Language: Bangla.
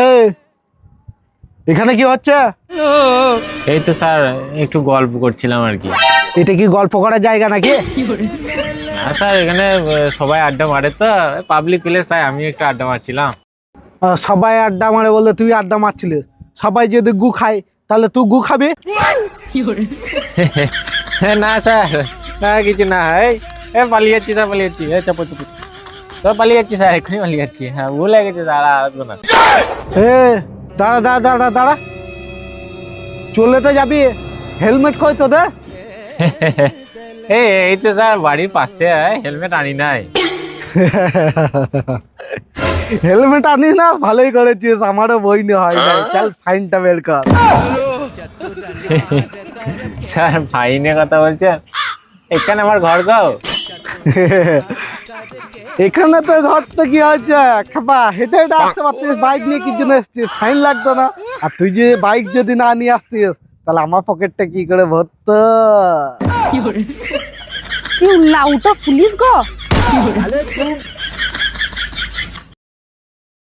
এই, এখানে কি হচ্ছে? এই তো স্যার একটু গল্প করছিলাম আর কি। এটা কি গল্প করার জায়গা নাকি? না স্যার এখানে সবাই আড্ডা মারে তো। পাবলিক প্লেস তাই আমি একটু আড্ডা মারছিলাম। সবাই আড্ডা মারে বললে তুই আড্ডা মারছিলিস সবাই যদি গু খায় তাহলে তুই গু খাবি? না স্যার না কিছু না। এই এ পালিয়ে যাচ্ছি স্যার পালিয়ে যাচ্ছি এ চাপো চাপো। তো পালিয়ে যাচ্ছি স্যার এক্ষুনি পালিয়ে যাচ্ছি। হ্যাঁ ভুলে গেছি স্যার আর আসব না। এ দাঁড়া দাঁড়া দাঁড়া দাঁড়া। চলে তো যাবি হেলমেট কই তোদের? এই তো স্যার বাড়ির পাশে হেলমেট আনি নাই। হেলমেট আনিস না ভালোই করেছিস আমারও বই নিয়ে হয়? না চল ফাইনটা বের কর। স্যার ফাইনের কথা বলছেন? এখানে আমার ঘর গাও এখানে তো তো কি হয়েছে? খাবা হেঁটে হেঁটে আসতে পারতিস বাইক নিয়ে কি জন্য এসছিস? ফাইন লাগতো না। আর তুই যে বাইক যদি না নিয়ে আসতিস তাহলে আমার পকেটটা কি করে ভরত? কি লাউটা পুলিশ গো?